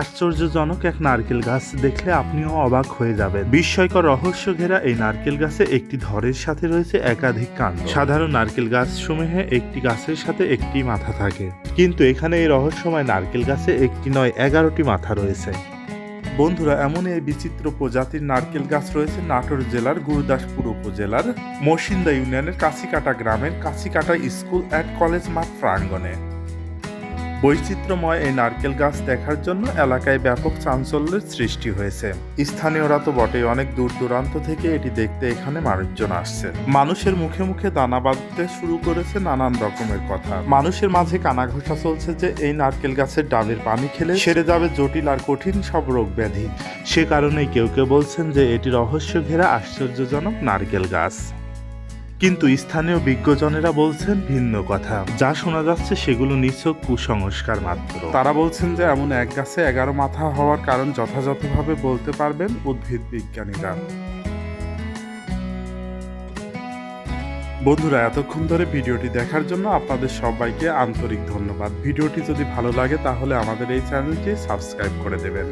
আশ্চর্যজনক এক নারকেল গাছ দেখলে আপনিও অবাক হয়ে যাবেন। বিস্ময়কর রহস্য ঘেরা এই নারকেল গাছে একটি ধরের সাথে রয়েছে একাধিক কাণ্ড। সাধারণ নারকেল গাছ সমূহে একটি গাছের সাথে একটি মাথা থাকে। কিন্তু এখানে এই রহস্যময় নারকেল গাছে একটি নয়, এগারোটি মাথা রয়েছে। বন্ধুরা এমন এই বিচিত্র প্রজাতির নারকেল গাছ রয়েছে নাটোর জেলার গুরুদাসপুর উপজেলার মসিন্দা ইউনিয়নের কাছিকাটা গ্রামের কাছিকাটা স্কুল অ্যান্ড কলেজ মাঠ প্রাঙ্গণে। বৈচিত্র্যময় এই নারকেল গাছ দেখার জন্য এলাকায় ব্যাপক চাঞ্চল্যের সৃষ্টি হয়েছে। স্থানীয়রা তো বটে অনেক দূর দূরান্ত থেকে এটি দেখতে এখানে মানুষজন আসছে। মানুষের মুখে মুখে দানা বাঁধতে শুরু করেছে নানান রকমের কথা। মানুষের মাঝে কানাঘোষা চলছে যে এই নারকেল গাছের ডাবের পানি খেলে সেরে যাবে জটিল আর কঠিন সব রোগ ব্যাধি। সে কারণেই কেউ কেউ বলছেন যে এটি রহস্য ঘেরা আশ্চর্যজনক নারকেল গাছ। কিন্তু স্থানীয় বিজ্ঞজনেরা বলছেন ভিন্ন কথা। যা শোনা যাচ্ছে সেগুলো নিছক কুসংস্কার মাত্র। তারা বলছেন যে এমন এক গাছে এগারো মাথা হওয়ার কারণ যথাযথভাবে বলতে পারবেন উদ্ভিদ বিজ্ঞানীরা। বন্ধুরা, এতক্ষণ ধরে ভিডিওটি দেখার জন্য আপনাদের সবাইকে আন্তরিক ধন্যবাদ। ভিডিওটি যদি ভালো লাগে তাহলে আমাদের এই চ্যানেলটি সাবস্ক্রাইব করে দেবেন।